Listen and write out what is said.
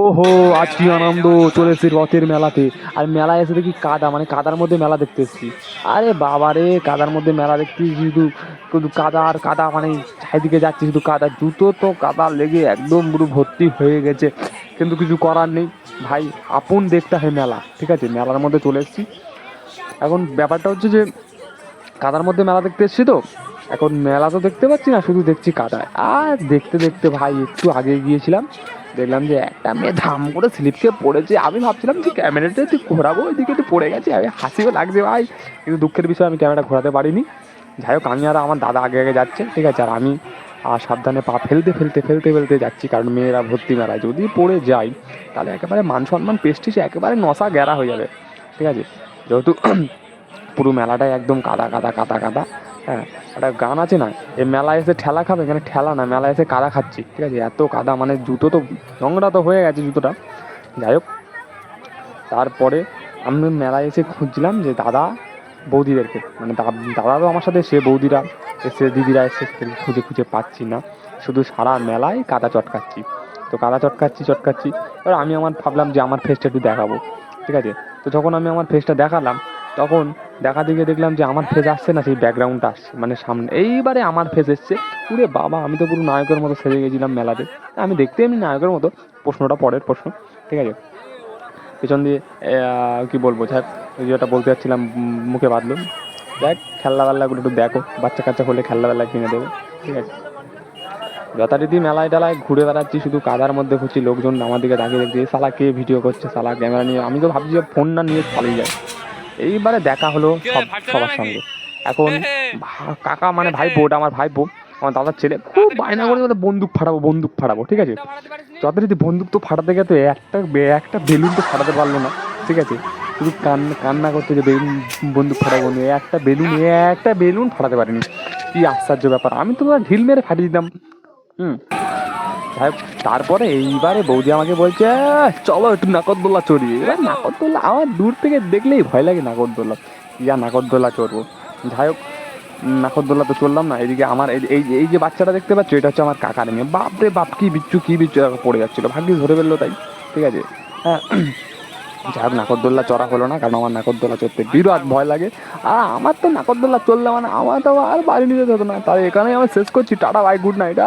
ওহো আজ কি আনন্দ চলেছে রথের মেলাতে। আর মেলায় এসে দেখি কাদা মানে কাদার মধ্যে মেলা দেখতে এসেছি। আরে বাবা রে, কাদার মধ্যে মেলা দেখতে শুধু শুধু কাদা আর কাদা মানে চারিদিকে যাচ্ছি, শুধু কাদা। জুতো তো কাদা লেগে একদম পুরো ভর্তি হয়ে গেছে। কিন্তু কিছু করার নেই। ভাই, আপন দেখতে হয় মেলা, ঠিক আছে? মেলার মধ্যে চলে এসেছি। এখন ব্যাপারটা হচ্ছে যে, কাদার মধ্যে মেলা দেখতে এসেছি তো? এখন মেলা তো দেখতে পাচ্ছি না, শুধু দেখছি কাদায় আর দেখতে দেখতে ভাই, একটু আগে গিয়েছিলাম। দেখলাম যে একটা মেয়ে ধাম করে স্লিপ খেয়ে পড়েছে। আমি ভাবছিলাম যে ক্যামেরাটা একটু ঘোরাবো, ওইদিকে একটু পড়ে গেছে, আমি হাসিও লাগছে ভাই। কিন্তু দুঃখের বিষয়, আমি ক্যামেরা ঘোরাতে পারিনি। যাই হোক, আমি আর আমার দাদা আগে আগে যাচ্ছে, ঠিক আছে? আর আমি আর সাবধানে পা ফেলতে ফেলতে ফেলতে ফেলতে যাচ্ছি, কারণ মেয়েরা ভর্তি মেলায়। যদি পড়ে যাই, তাহলে একেবারে মান সম্মান পেস্টিসে একেবারে নশা গ্যারা হয়ে যাবে, ঠিক আছে? যেহেতু পুরো মেলাটাই একদম কাদা কাদা কাদা কাদা। হ্যাঁ একটা গান আছে না, এই মেলায় এসে ঠেলা খাবে, এখানে ঠেলা না, মেলায় এসে কাদা খাচ্ছি, ঠিক আছে? এত কাদা মানে জুতো তো নোংরা তো হয়ে গেছে জুতোটা। যাই হোক, তারপরে আমি মেলায় এসে খুঁজছিলাম যে দাদা বৌদিদেরকে মানে দাদা তো আমার সাথে, সে বৌদিরা এসে, দিদিরা এসে খুঁজে খুঁজে পাচ্ছি না। শুধু সারা মেলায় কাদা চটকাচ্ছি। তো কাদা চটকাচ্ছি চটকাচ্ছি, এবার আমি আমার ভাবলাম যে আমার ফেসটা একটু দেখাবো, ঠিক আছে? তো যখন আমি আমার ফেসটা দেখালাম, তখন দেখা দিকে দেখলাম যে আমার ফেস আসছে না, সেই ব্যাকগ্রাউন্ডটা আসছে। মানে সামনে, এইবারে আমার ফেস এসছে। পুরে বাবা, আমি তো পুরো নায়কের মতো সেজে গেছিলাম মেলাতে। আমি দেখতে এমনি নায়কের মতো, প্রশ্নটা পরের প্রশ্ন, ঠিক আছে? পেছন দিয়ে কি বলব যাক যেটা বলতে যাচ্ছিলাম মুখে বাঁধলো। দেখ খেলনা বেল্লাগুলো একটু দেখো বাচ্চা কাচ্চা হলে খেলনা বেল্লা কিনে দেবে, ঠিক আছে? যথারীতি মেলায় টেলায় ঘুরে বেড়াচ্ছি, শুধু কাদার মধ্যে ঘুরছি, লোকজন আমার দিকে দাঁড়িয়ে দেখছি, "এ শালা কে ভিডিও করছে, শালা ক্যামেরা নিয়ে? আমি তো ভাবছি যে ফোন না নিয়ে পালিয়ে যায় এইবারে দেখা হলো সব সবার সঙ্গে। এখন কাকা মানে ভাই ওটা আমার ভাইপো আমার দাদার ছেলে। খুব বায়না করে বলে বন্দুক ফাটাবো বন্দুক ফাটাবো ঠিক আছে? যথারীতি বন্দুক তো ফাটাতে গেছে একটা একটা বেলুন তো ফাটাতে পারল না ঠিক আছে? শুধু কান্না কান্না করতে যে বেলুন বন্দুক ফাটাবো না একটা বেলুন একটা বেলুন ফাটাতে পারিনি। কি আশ্চর্য ব্যাপার। আমি তো ঢিল মেরে ফাটিয়ে দিতাম। হুম। তারপরে এইবারে বৌদি আমাকে বলছে "আহ, চলো একটু নাকরদোল্লা চড়ি এবার নাকরদোল্লা আমার দূর থেকে দেখলেই ভয় লাগে নাকরদোল্লা ইয়া নাকরদোল্লা চড়বো। যাই হোক উম, তো চললাম না এদিকে আমার এই এই এই যে বাচ্চাটা দেখতে পাচ্ছ এটা হচ্ছে আমার কাকার মেয়ে। বাপ রে বাপ কি বিচ্ছু কি বিচ্ছু পড়ে যাচ্ছিল। ভাগ্যিস ধরে ফেলল তাই ঠিক আছে? হ্যাঁ। যাই হোক নাকরদোল্লা চড়া হলো না কারণ আমার নাকরদোল্লা চড়তে বিরাট ভয় লাগে। আর আমার তো নাকরদোল্লা চললে মানে আমার তো আর বাড়ি নিতে হতো না। তাই এখানেই আমি শেষ করছি। Tata bye good night